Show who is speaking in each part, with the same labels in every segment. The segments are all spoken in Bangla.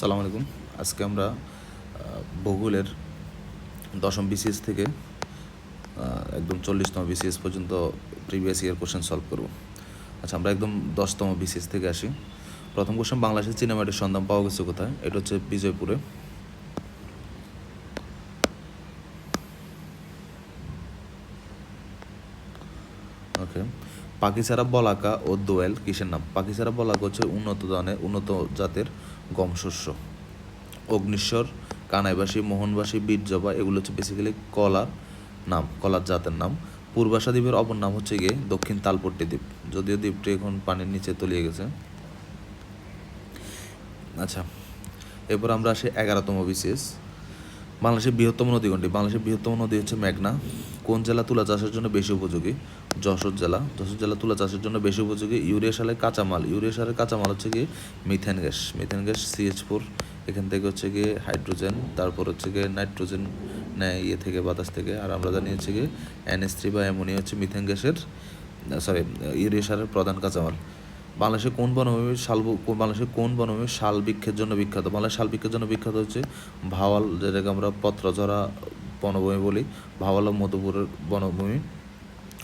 Speaker 1: সালাম আলাইকুম। আজকে আমরা ভূগোলের দশম বিসিএস থেকে একদম চল্লিশতম বিসিএস পর্যন্ত প্রিভিয়াস ইয়ার কোশ্চেন সলভ করব। আচ্ছা আমরা একদম দশতম বিসিএস থেকে আসি। প্রথম কোশ্চেন বাংলাদেশের সিনেমাটির সন্ধান পাওয়া গেছে কোথায়? এটা হচ্ছে বিজয়পুরে। ওকে পাকিসারা বলাকা ও দোয়েল কিসের নাম? পাকিসারা বলাকা হচ্ছে উন্নত ধরনের, উন্নত জাতের গম শস্য অগ্নিশ্বর কানাইবাসী, মোহনবাসী, বীরজবা, এগুলো হচ্ছে বেসিক্যালি কলার নাম, কলার জাতের নাম। পূর্বাশা দ্বীপের অপর নাম হচ্ছে গিয়ে দক্ষিণ তালপট্টি দ্বীপ। যদিও দ্বীপটি এখন পানির নিচে তলিয়ে গেছে। আচ্ছা এরপর আমরা আসি এগারোতম বিসিএস। বাংলাদেশের বৃহত্তম নদী কোনটি বাংলাদেশের বৃহত্তম নদী হচ্ছে মেঘনা। কোন জেলা তুলা চাষের জন্য বেশি উপযোগী? যশোর জেলা। যশোর জেলা তুলা চাষের জন্য বেশি উপযোগী ইউরিয়া সারের কাঁচামাল। ইউরিয়া সারের কাঁচামাল হচ্ছে গিয়ে methane gas. Methane gas CH four এখান থেকে হচ্ছে গিয়ে হাইড্রোজেন, তারপর হচ্ছে গিয়ে নাইট্রোজেন নেয় ইয়ে থেকে, বাতাস থেকে। আর আমরা জানি হচ্ছে গিয়ে এনএস থ্রি বা অ্যামোনিয়া হচ্ছে মিথেন গ্যাসের সরি ইউরিয়া সারের প্রধান কাঁচামাল। বাংলাদেশের কোন বনভূমি শাল বাংলাদেশের কোন বনভূমি শাল বৃক্ষের জন্য বিখ্যাত? বাংলাদেশ শাল বৃক্ষের জন্য বিখ্যাত হচ্ছে ভাওয়াল, যেটাকে আমরা পত্রঝরা বনভূমি বলি। ভাওয়াল ও মধুপুরের বনভূমি।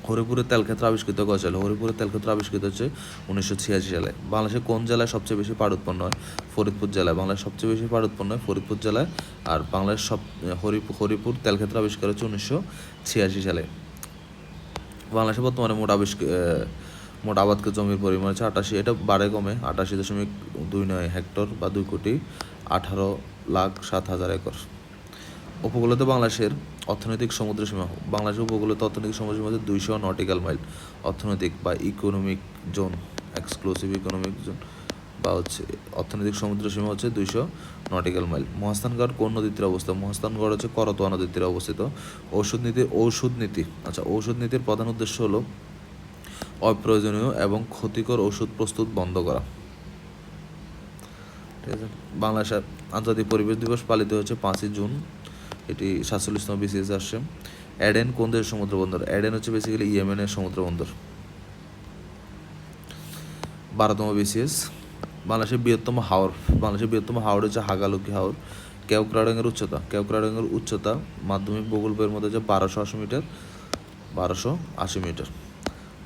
Speaker 1: হরিপুরের তেলক্ষেত্র আবিষ্কৃত করেছিল হরিপুরের তেলক্ষেত্র আবিষ্কৃত হচ্ছে উনিশশো ছিয়াশি সালে। বাংলাদেশের কোন জেলায় সবচেয়ে বেশি পাট উৎপন্ন হয়? ফরিদপুর জেলায়। বাংলাদেশ সবচেয়ে বেশি পাট উৎপন্ন হয় ফরিদপুর জেলায়। আর বাংলাদেশ সব হরিপুর হরিপুর তেলক্ষেত্র আবিষ্কার হচ্ছে উনিশশো ছিয়াশি সালে। বাংলাদেশে বর্তমানে মোট আবিষ্কার মোট আবাদকে জমির পরিমাণ হচ্ছে আটাশি, এটা বাড়ে কমে। আটাশি দশমিক দুই নয় হেক্টর বা দুই কোটি আঠারো লাখ সাত হাজার একর। উপকূলত বাংলাদেশের অর্থনৈতিক সমুদ্র সীমা বাংলাদেশের উপকূলত অর্থনৈতিক সমুদ্র সীমা হচ্ছে দুইশো নটিক্যাল মাইল। অর্থনৈতিক বা economic zone exclusive economic zone বা হচ্ছে অর্থনৈতিক সমুদ্র সীমা হচ্ছে দুইশো নটিক্যাল মাইল। মহাস্থানগড় কোন নদীর তীরে অবস্থিত মহাস্থানগড় হচ্ছে করতোয়া নদীর তীরে অবস্থিত। ঔষধ নীতি ঔষধ নীতি। আচ্ছা ঔষধ নীতির প্রধান উদ্দেশ্য হলো অপ্রয়োজনীয় এবং ক্ষতিকর ওষুধ প্রস্তুত বন্ধ করা। ঠিক আছে? বাংলাদেশের আন্তর্জাতিক পরিবেশ দিবস পালিত হচ্ছে পাঁচই জুন। এটি সাতচল্লিশতম বিসিএস আসছে। অ্যাডেন কোন দেশের সমুদ্র বন্দর অ্যাডেন হচ্ছে বেসিক্যালি ইয়েমেনের সমুদ্র বন্দর বারোতম বিসিএস বাংলাদেশের বৃহত্তম হাওর। বাংলাদেশের বৃহত্তম হাওর হচ্ছে হাগালুকি হাওর। কেওক্রাডাঙ্গের উচ্চতা। কেওক্রাডাঙ্গের উচ্চতা মাধ্যমিক প্রকল্পের মধ্যে হচ্ছে বারোশো আশি মিটার। বারোশো আশি মিটার।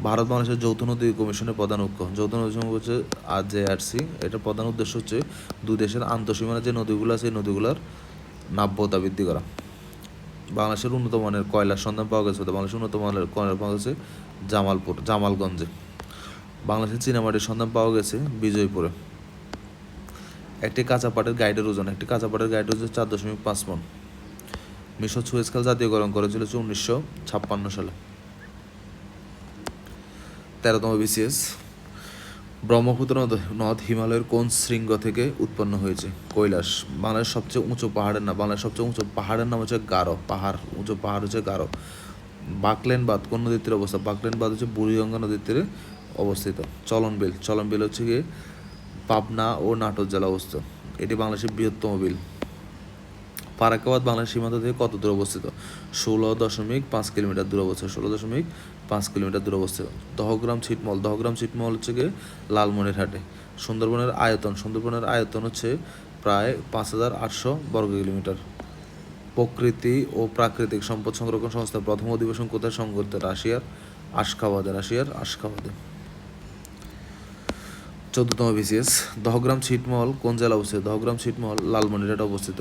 Speaker 1: ভারত বাংলাদেশের যৌথ নদী কমিশনের প্রধান ঐক্য যৌথ নদী হচ্ছে আর জে আর সি। এটার প্রধান উদ্দেশ্য হচ্ছে দুই দেশের আন্তঃসীমানা যে নদীগুলো আছে, এই নদীগুলোর নাব্যতা বৃদ্ধি করা। বাংলাদেশের উন্নত মানের কয়লার সন্ধান পাওয়া গেছে, বাংলাদেশের উন্নত মানের কয়লা পাওয়া গেছে জামালপুর জামালগঞ্জে। বাংলাদেশের চীনামাটির সন্ধান পাওয়া গেছে বিজয়পুরে। একটি কাঁচা পাটের গাইডের ওজন একটি কাঁচা পাটের গাইডের ওজন চার দশমিক পাঁচ মন। মিশর সুয়েজখাল জাতীয়করণ করেছিল উনিশশো ছাপ্পান্ন সালে। তেরোতম বিসিএস। ব্রহ্মপুত্র নদ হিমালয়ের কোন শৃঙ্গ থেকে উৎপন্ন হয়েছে? কৈলাস বাংলার সবচেয়ে উঁচু পাহাড়ের নাম বাংলার সবচেয়ে উঁচু পাহাড়ের নাম হচ্ছে গারো, পাহাড়, উঁচু পাহাড় হচ্ছে গারো। বাকলেন বাঁধ কোন নদীর তীরে অবস্থা বাকলেন বাঁধ হচ্ছে বুড়িগঙ্গা নদীর তীরে অবস্থিত। চলন বিল চলন বিল হচ্ছে গিয়ে পাবনা ও নাটোর জেলা অবস্থিত। এটি বাংলাদেশের বৃহত্তম বিল। ফারাক্কাবাদ বাংলাদেশ সীমান্ত থেকে কত দূর অবস্থিত? ষোলো দশমিক পাঁচ কিলোমিটার দূর অবস্থিত। ষোলো দশমিক পাঁচ কিলোমিটার দূর অবস্থিত। দহগ্রাম ছিটমল দহগ্রাম ছিটমল হচ্ছে গিয়ে লালমনিরহাটে। সুন্দরবনের আয়তন সুন্দরবনের আয়তন হচ্ছে প্রায় পাঁচ হাজার আটশো বর্গ কিলোমিটার। প্রকৃতি ও প্রাকৃতিক সম্পদ সংরক্ষণ সংস্থার প্রথম অধিবেশন কোথায় সংঘটিত? রাশিয়ার আশখাবাদে রাশিয়ার আশখাবাদে। চোদ্দতম বিসিএস, দহগ্রাম ছিটমহল কোন জেলা অবস্থিত? দহগ্রাম ছিটমহল লালমনিরহাটে অবস্থিত।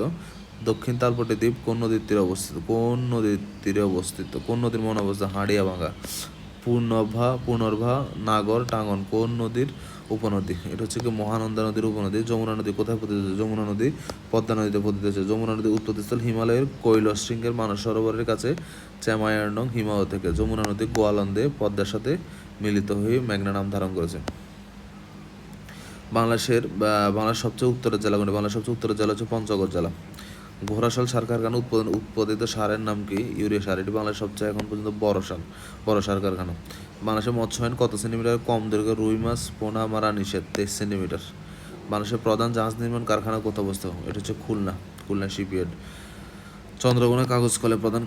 Speaker 1: দক্ষিণ তালপট্টি দ্বীপ, কোন নদীর তীরে অবস্থিত? কোন নদীর তীরে অবস্থিত? কোন নদীর মন অবস্থা হাঁড়িয়া ভাঙা পূর্ণভা পুনর্ভা, নাগর, টাঙ্গন, কোন নদীর উপনদী? এটা হচ্ছে কি মহানন্দা নদীর উপনদী, যমুনা নদী কোথায় পতিত হচ্ছে যমুনা নদী, পদ্মা নদীতে পতিত হচ্ছে যমুনা নদীর উৎপত্তিস্থল হিমালয়ের কৈলাস শৃঙ্গের মানস সরোবরের কাছে, চ্যামায়ারনং হিমালয় থেকে। যমুনা নদী গোয়ালন্দে পদ্মার সাথে মিলিত হয়ে মেঘনা নাম ধারণ করেছে। বাংলাদেশের বাংলার সবচেয়ে উত্তরের জেলা বাংলাদেশ সবচেয়ে উত্তরের জেলা হচ্ছে পঞ্চগড় জেলা। ঘোড়াশাল সার কারখানা উৎপাদন উৎপাদিত সারের নাম কি? ইউরিয়া সার। এটি বাংলাদেশ সবচেয়ে এখন পর্যন্ত বড় সার বড় সার কারখানা বাংলাদেশের মৎস্যায়ন কত সেন্টিমিটার? কম দৈর্ঘ্য রুই মাছ, পোনা, মারা, নিষেধ, তেইশ সেন্টিমিটার। বাংলাদেশের প্রধান জাহাজ নির্মাণ কারখানা কোথায় অবস্থিত? এটা হচ্ছে খুলনা খুলনা শিপইয়ার্ড। চন্দ্রকোনা কাগজ কলে প্রধান